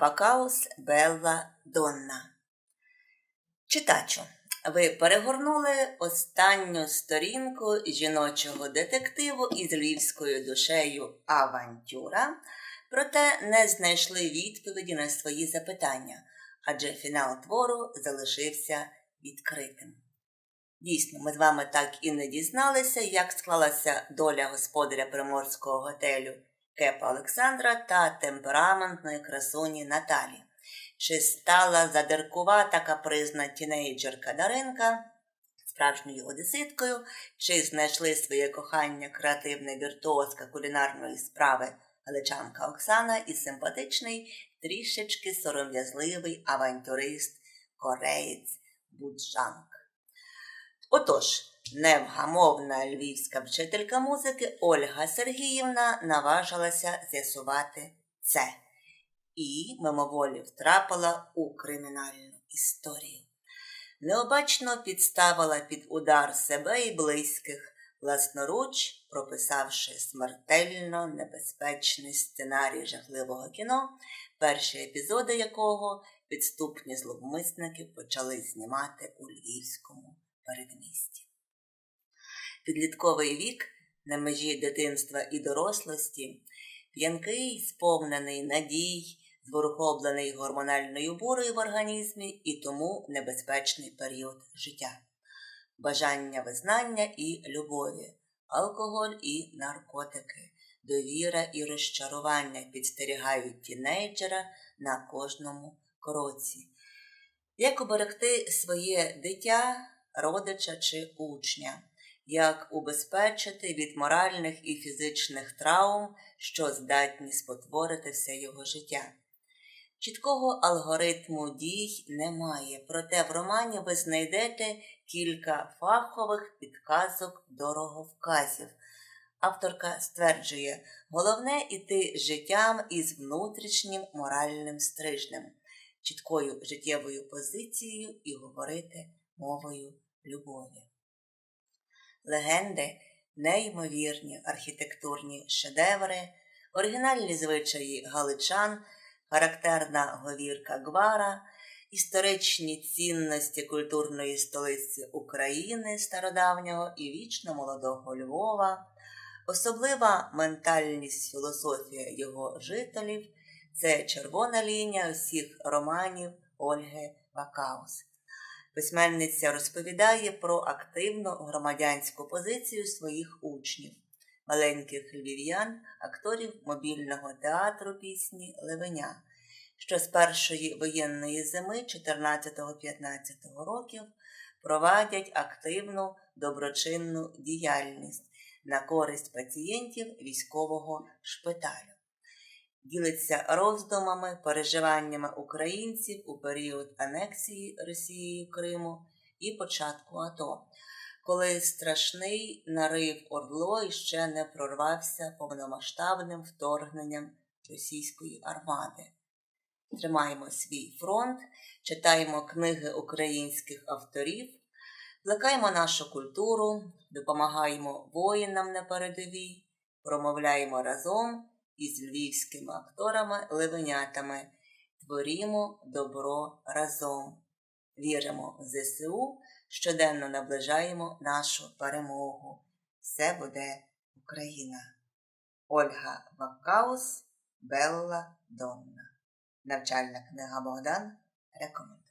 Вакаус Белла Донна. Читачу, ви перегорнули останню сторінку жіночого детективу із львівською душею Авантюра, проте не знайшли відповіді на свої запитання, адже фінал твору залишився відкритим. Дійсно, ми з вами так і не дізналися, як склалася доля господаря приморського готелю Кепа Олександра та темпераментної красуні Наталі. Чи стала задиркувата капризна тінейджерка Даринка справжньою одеситкою, чи знайшли своє кохання креативна віртуозка кулінарної справи галичанка Оксана і симпатичний, трішечки сором'язливий авантюрист, кореєць Буджанк. Отож, невгамовна львівська вчителька музики Ольга Сергіївна наважилася з'ясувати це і мимоволі втрапила у кримінальну історію. Необачно підставила під удар себе і близьких, власноруч прописавши смертельно небезпечний сценарій жахливого кіно, перші епізоди якого підступні зловмисники почали знімати у Львівському передмісті. Підлітковий вік на межі дитинства і дорослості, п'янкий, сповнений надій, зворухоблений гормональною бурою в організмі і тому небезпечний період життя, бажання визнання і любові, алкоголь і наркотики, довіра і розчарування підстерігають тінейджера на кожному кроці. Як оберегти своє дитя, родича чи учня, як убезпечити від моральних і фізичних травм, що здатні спотворити все його життя. Чіткого алгоритму дій немає, проте в романі ви знайдете кілька фахових підказок дороговказів. Авторка стверджує, головне іти життям із внутрішнім моральним стрижнем, чіткою життєвою позицією і говорити мовою любові. Легенди, неймовірні архітектурні шедеври, оригінальні звичаї галичан характерна говірка Гвара, історичні цінності культурної столиці України стародавнього і вічно молодого Львова, особлива ментальність філософія його жителів це червона лінія усіх романів Ольги Вакаус. Письменниця розповідає про активну громадянську позицію своїх учнів маленьких львів'ян, акторів мобільного театру пісні Левеня, що з першої воєнної зими 14-15 років провадять активну доброчинну діяльність на користь пацієнтів військового шпиталю. Ділиться роздумами, переживаннями українців у період анексії Росією Криму і початку АТО коли страшний нарив Орло іще не прорвався повномасштабним вторгненням російської армади. Тримаємо свій фронт, читаємо книги українських авторів, плекаємо нашу культуру, допомагаємо воїнам на передовій, промовляємо разом із львівськими акторами-левенятами, творімо добро разом, віримо в ЗСУ щоденно наближаємо нашу перемогу. Все буде Україна. Ольга Ваккаус, Белла Донна. Навчальна книга Богдан рекомендує.